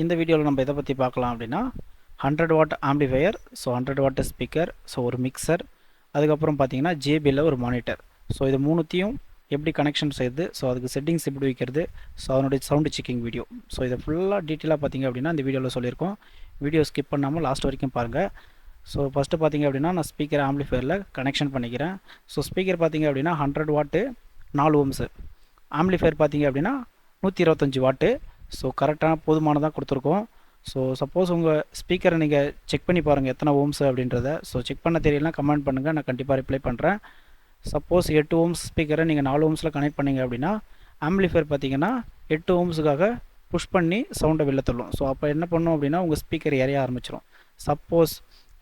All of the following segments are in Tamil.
இந்த வீடியோவில் நம்ம எதை பற்றி பார்க்கலாம் அப்படின்னா hundred watt amplifier so hundred watt speaker so ஒரு மிக்சர் அதுக்கப்புறம் பார்த்தீங்கன்னா ஜேபியில் ஒரு மானிட்டர் ஸோ இது மூணுத்தையும் எப்படி கனெக்ஷன் செய்யுது? ஸோ அதுக்கு செட்டிங்ஸ் எப்படி வைக்கிறது? ஸோ அதனுடைய சவுண்டு செக்கிங் வீடியோ ஸோ இதை ஃபுல்லாக டீட்டெயிலாக பார்த்தீங்க அப்படின்னா இந்த வீடியோவில் சொல்லியிருக்கோம். வீடியோ ஸ்கிப் பண்ணாமல் லாஸ்ட் வரைக்கும் பாருங்கள் ஸோ ஃபஸ்ட்டு பார்த்தீங்க அப்படின்னா நான் ஸ்பீக்கர் ஆம்பிளிஃபையரில் கனெக்ஷன் பண்ணிக்கிறேன். ஸோ ஸ்பீக்கர் பார்த்தீங்க அப்படின்னா ஹண்ட்ரட் வாட்டு நாலு ஓம்ஸு. ஆம்பிளிஃபையர் பார்த்தீங்க அப்படின்னா நூற்றி இருபத்தஞ்சி வாட்டு ஸோ கரெக்டான போதுமானதாக கொடுத்துருக்கோம். ஸோ சப்போஸ் உங்கள் ஸ்பீக்கரை நீங்கள் செக் பண்ணி பாருங்கள் எத்தனை ஓம்ஸ் அப்படின்றத. ஸோ செக் பண்ண தெரியலனா கமெண்ட் பண்ணுங்கள் நான் கண்டிப்பாக ரிப்ளை பண்ணுறேன் சப்போஸ் எட்டு ஓம்ஸ் ஸ்பீக்கரை நீங்கள் நாலு ஓம்ஸில் கனெக்ட் பண்ணிங்க அப்படின்னா ஆம்பிளிஃபையர் பார்த்தீங்கன்னா எட்டு ஓம்ஸுக்காக புஷ் பண்ணி சவுண்டை வெளில தள்ளும். ஸோ அப்போ என்ன பண்ணும் அப்படின்னா உங்கள் ஸ்பீக்கர் எறைய ஆரம்பிச்சிடும் சப்போஸ்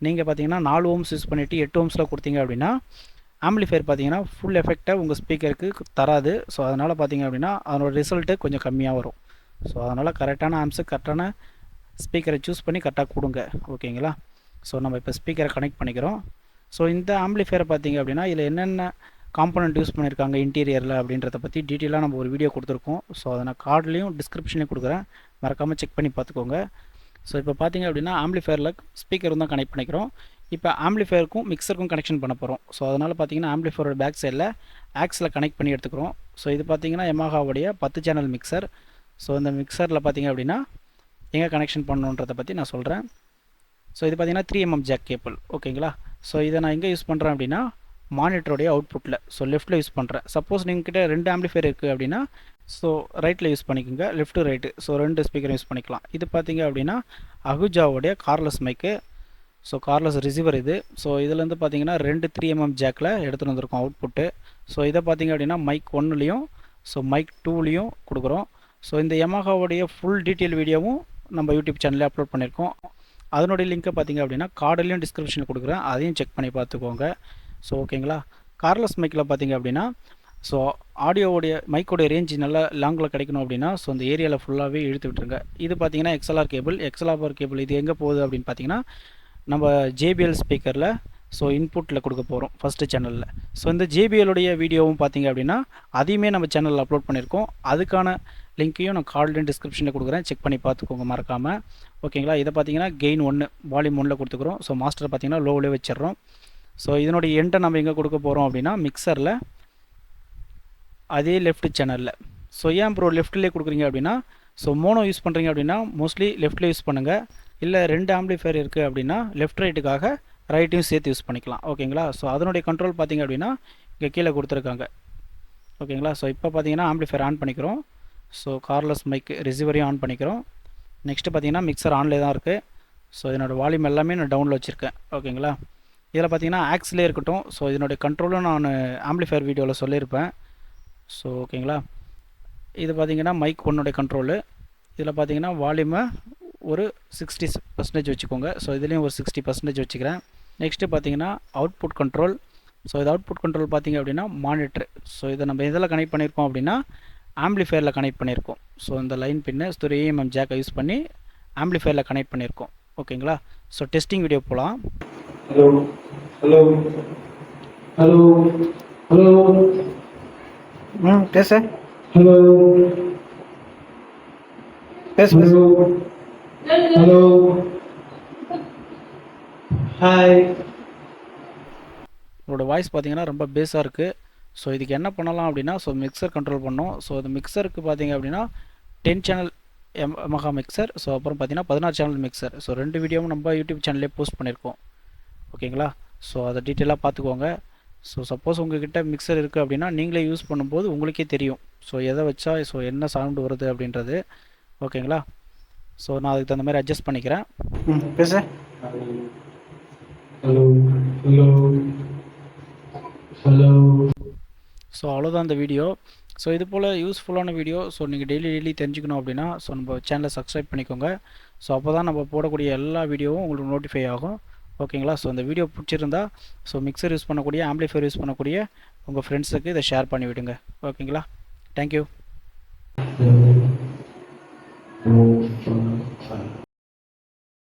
நீங்கள் பார்த்தீங்கன்னா நாலு ஓம்ஸ் யூஸ் பண்ணிவிட்டு எட்டு ஓம்ஸில் கொடுத்தீங்க அப்படின்னா ஆம்பிளிஃபையர் பார்த்தீங்கன்னா ஃபுல் எஃபெக்டை உங்கள் ஸ்பீக்கருக்கு தராது. ஸோ அதனால் பார்த்தீங்க அப்படின்னா அதனோட ரிசல்ட்டு கொஞ்சம் கம்மியாக வரும். ஸோ அதனால் கரெக்டான ஆம்ஸு கரெக்டான ஸ்பீக்கரை சூஸ் பண்ணி கரெக்டாக கொடுங்க. ஓகேங்களா ஸோ நம்ம இப்போ ஸ்பீக்கரை கனெக்ட் பண்ணிக்கிறோம். ஸோ இந்த ஆம்பிளிஃபையரை பார்த்தீங்க அப்படின்னா இதில் என்னென்ன காம்பனண்ட் யூஸ் பண்ணியிருக்காங்க இன்டீரியரில் அப்படின்றத பற்றி டீட்டெயிலாக நம்ம ஒரு வீடியோ கொடுத்துருக்கோம். ஸோ அதை நான் கார்ட்லேயும் டிஸ்கிரிப்ஷன்லேயும் கொடுக்குறேன். மறக்காமல் செக் பண்ணி பார்த்துக்கோங்க. ஸோ இப்போ பார்த்தீங்க அப்படின்னா ஆம்பிளிஃபையரில் ஸ்பீக்கர் தான் கனெக்ட் பண்ணிக்கிறோம். இப்போ ஆம்பிளிஃபையருக்கும் மிக்சருக்கும் கனெக்ஷன் பண்ண போகிறோம் ஸோ அதனால் பார்த்தீங்கன்னா ஆம்பிளிஃபையரோட பேக் சைடில் ஆக்ஸில் கனெக்ட் பண்ணி எடுத்துக்கிறோம். ஸோ இது பார்த்தீங்கன்னா எமாகாவுடைய பத்து சேனல் மிக்சர் ஸோ இந்த மிக்சரில் பார்த்தீங்க அப்படின்னா எங்கே கனெக்ஷன் பண்ணணுன்றதை பற்றி நான் சொல்கிறேன் ஸோ இது பார்த்தீங்கன்னா த்ரீ எம்எம் ஜாக் கேபிள் ஓகேங்களா ஸோ இதை நான் எங்கே யூஸ் பண்ணுறேன் அப்படின்னா மானிட்டருடைய அவுட்புட்டில் ஸோ லெஃப்ட்டில் யூஸ் பண்ணுறேன் சப்போஸ் கிட்ட ரெண்டு ஆம்பிளிஃபையர் இருக்குது அப்படின்னா ஸோ ரைட்டில் யூஸ் பண்ணிக்கோங்க. லெஃப்ட்டு ரைட்டு ஸோ ரெண்டு ஸ்பீக்கரும் யூஸ் பண்ணிக்கலாம். இது பார்த்தீங்க அப்படின்னா அகுஜாவுடைய cordless mic so cordless receiver இது. ஸோ இதுலேருந்து பார்த்தீங்கன்னா ரெண்டு த்ரீ எம்எம் ஜாக்கில் எடுத்துகிட்டு வந்திருக்கோம் அவுட்புட்டு ஸோ இதை பார்த்தீங்க அப்படின்னா மைக் ஒன்றுலேயும் ஸோ மைக் டூலேயும் கொடுக்குறோம். ஸோ இந்த யமஹாவுடைய ஃபுல் டீட்டெயில் வீடியோவும் நம்ம யூடியூப் சேனலில் அப்லோட் பண்ணியிருக்கோம். அதனுடைய லிங்க்கை பார்த்தீங்க அப்படின்னா கார்டுலேயும் டிஸ்கிரிப்ஷனில் கொடுக்குறேன். அதையும் செக் பண்ணி பார்த்துக்கோங்க. ஸோ ஓகேங்களா கார்லெஸ் மைக்கில் பார்த்தீங்க அப்படின்னா ஸோ ஆடியோவுடைய மைக்கோடைய ரேஞ்ச் நல்லா லாங்கில் கிடைக்கணும் அப்படின்னா ஸோ அந்த ஏரியாவில் ஃபுல்லாகவே இழுத்து விட்டுருங்க. இது பார்த்தீங்கன்னா எக்ஸ்எல்ஆர் கேபிள் எக்ஸ்எல்ஆர் கேபிள் இது எங்கே போகுது அப்படின்னு பார்த்தீங்கன்னா நம்ம ஜேபிஎல் ஸ்பீக்கரில் ஸோ இன்புட்டில் கொடுக்க போகிறோம் ஃபஸ்ட்டு சேனலில் ஸோ இந்த ஜேபிஎலுடைய வீடியோவும் பார்த்தீங்க அப்படின்னா அதையுமே நம்ம சேனலில் அப்லோட் பண்ணியிருக்கோம் அதுக்கான லிங்க்கையும் நான் கார்டின் டிஸ்கிரிப்ஷனில் கொடுக்குறேன். செக் பண்ணி பார்த்துக்கோங்க மறக்காமல் ஓகேங்களா இதை பார்த்தீங்கன்னா கெயின் ஒன்று வால்யூம் ஒன்றில் கொடுத்துக்குறோம். ஸோ மாஸ்டர் பார்த்தீங்கன்னா லோவிலே வச்சிடறோம். ஸோ இதனுடைய எண்டை நம்ம எங்கே கொடுக்க போகிறோம் அப்படின்னா மிக்சரில் அதே லெஃப்ட் சேனலில் ஸோ ஏன் ப்ரோ லெஃப்ட்லேயே கொடுக்குறீங்க அப்படின்னா ஸோ மோனோ யூஸ் பண்ணுறீங்க அப்படின்னா மோஸ்ட்லி லெஃப்ட்டில் யூஸ் பண்ணுங்கள் இல்லை ரெண்டு ஆம்பிளிஃபயர் இருக்குது அப்படின்னா லெஃப்ட் ரைட்டுக்காக ரைட்டையும் சேர்த்து யூஸ் பண்ணிக்கலாம். ஓகேங்களா? ஸோ அதனுடைய கண்ட்ரோல் பார்த்தீங்க அப்படின்னா இங்கே கீழே கொடுத்துருக்காங்க. ஓகேங்களா? ஸோ இப்போ பார்த்தீங்கன்னா ஆம்பிளிஃபையர் ஆன் பண்ணிக்கிறோம். ஸோ கார்லெஸ் மைக் ரிசீவரையும் ஆன் பண்ணிக்கிறோம். நெக்ஸ்ட்டு பார்த்தீங்கன்னா மிக்சர் ஆன்லேயே தான் இருக்குது ஸோ இதனோட வால்யூம் எல்லாமே நான் டவுனில் வச்சுருக்கேன். ஓகேங்களா? இதில் பார்த்தீங்கன்னா ஆக்ஸ்லேயே இருக்கட்டும். ஸோ இதனுடைய கண்ட்ரோலும் நான் ஆம்பிளிஃபையர் வீடியோவில் சொல்லியிருப்பேன். ஸோ ஓகேங்களா? இது பார்த்தீங்கன்னா மைக் ஒன்னுடைய கண்ட்ரோலு இதில் பார்த்தீங்கன்னா வால்யூமை ஒரு சிக்ஸ்டி பர்சன்டேஜ் வச்சுக்கோங்க. ஸோ இதுலேயும் ஒரு சிக்ஸ்டி பர்சன்டேஜ் வச்சுக்கிறேன். நெக்ஸ்ட்டு பார்த்தீங்கன்னா அவுட்புட் கண்ட்ரோல் ஸோ இது அவுட்புட் கண்ட்ரோல் பார்த்தீங்க அப்படின்னா மானிட்ரு ஸோ இதை நம்ம இதில் கனெக்ட் பண்ணியிருக்கோம் அப்படின்னா ஆம்பிளிஃபையரில் கனெக்ட் பண்ணியிருக்கோம். ஸோ இந்த லைன் பின்னு ஒரு ஏஎம்எம் ஜாக்கை யூஸ் பண்ணி ஆம்பிளிஃபையரில் கனெக்ட் பண்ணியிருக்கோம். ஓகேங்களா ஸோ டெஸ்டிங் வீடியோ போகலாம் ஹலோ ஹலோ ஹலோ ஹலோ ம் பேச. ஹலோ பேச ஹலோ ஹலோ ஹாய் உங்களோட வாய்ஸ் பார்த்தீங்கன்னா ரொம்ப பேஸாக இருக்குது ஸோ இதுக்கு என்ன பண்ணலாம் அப்படின்னா ஸோ மிக்சர் கண்ட்ரோல் பண்ணோம். ஸோ இந்த மிக்சருக்கு பார்த்தீங்க அப்படின்னா டென் சேனல் எம் மகா மிக்சர் ஸோ அப்புறம் பார்த்தீங்கன்னா பதினாறு சேனல் மிக்சர் ஸோ ரெண்டு வீடியோவும் நம்ம யூடியூப் சேனல்லே போஸ்ட் பண்ணியிருக்கோம் ஓகேங்களா ஸோ அதை டீட்டெயிலாக பார்த்துக்கோங்க ஸோ சப்போஸ் உங்ககிட்ட மிக்சர் இருக்குது அப்படின்னா நீங்களே யூஸ் பண்ணும்போது உங்களுக்கே தெரியும். ஸோ எதை வச்சா ஸோ என்ன சவுண்டு வருது அப்படின்றது. ஓகேங்களா ஸோ நான் அதுக்கு தகுந்த மாதிரி அட்ஜஸ்ட் பண்ணிக்கிறேன். பேச. ஹலோ ஹலோ ஹலோ ஸோ அவ்வளோதான் இந்த வீடியோ ஸோ இது போல் யூஸ்ஃபுல்லான வீடியோ ஸோ நீங்கள் டெய்லி டெய்லி தெரிஞ்சுக்கணும் அப்படின்னா ஸோ நம்ம சேனலை சப்ஸ்கிரைப் பண்ணிக்கோங்க. ஸோ அப்போ தான் நம்ம போடக்கூடிய எல்லா வீடியோவும் உங்களுக்கு நோட்டிஃபை ஆகும். ஓகேங்களா ஸோ அந்த வீடியோ பிடிச்சிருந்தா ஸோ மிக்சர் யூஸ் பண்ணக்கூடிய ஆம்பிளிஃபயர் யூஸ் பண்ணக்கூடிய உங்கள் ஃப்ரெண்ட்ஸுக்கு இதை ஷேர் பண்ணி விடுங்க ஓகேங்களா தேங்க்யூ